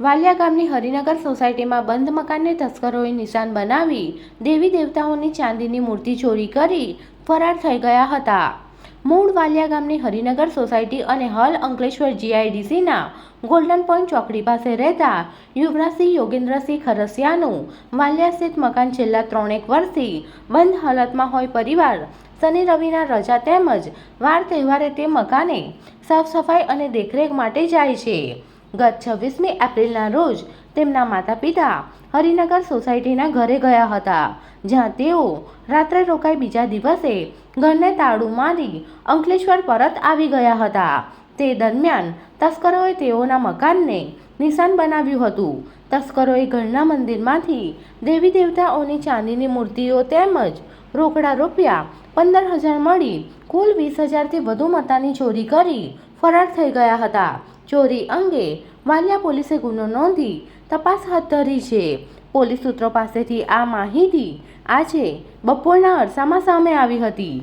વાલિયા ગામની હરિનગર સોસાયટીમાં બંધ મકાનને તસ્કરોએ નિશાન બનાવી દેવી દેવતાઓની ચાંદીની મૂર્તિ ચોરી કરી ફરાર થઈ ગયા હતા. મૂળ વાલિયા ગામની હરિનગર સોસાયટી અને હલ અંકલેશ્વર જીઆઈડીસીના ગોલ્ડન પોઈન્ટ ચોકડી પાસે રહેતા યુવરાજસિંહ યોગેન્દ્રસિંહ ખરસિયાનું વાલિયા સ્થિત મકાન છેલ્લા ત્રણેક વર્ષથી બંધ હાલતમાં હોય પરિવાર શનિ રવિના રજા તેમજ વાર તહેવારે તે મકાને સાફ સફાઈ અને દેખરેખ માટે જાય છે. ગત છવ્વીસમી એપ્રિલના રોજ તેમના માતા પિતા હરિનગર સોસાયટીના ઘરે ગયા હતા, જ્યાં તેઓ રાત્રે રોકાઈ બીજા દિવસે ઘરને તાળું મારી અંકલેશ્વર પરત આવી ગયા હતા. તે દરમિયાન તસ્કરોએ તેઓના મકાનને નિશાન બનાવ્યું હતું. તસ્કરોએ ઘરના મંદિરમાંથી દેવી દેવતાઓની ચાંદીની મૂર્તિઓ તેમજ રોકડા રૂપિયા પંદર હજાર મળી કુલ વીસ હજારથી વધુ મતાની ચોરી કરી ફરાર થઈ ગયા હતા. ચોરી અંગે વાલિયા પોલીસે ગુનો નોંધી તપાસ હાથ ધરી છે. પોલીસ સૂત્રો પાસેથી આ માહિતી આજે બપોરના અરસામાં સામે આવી હતી.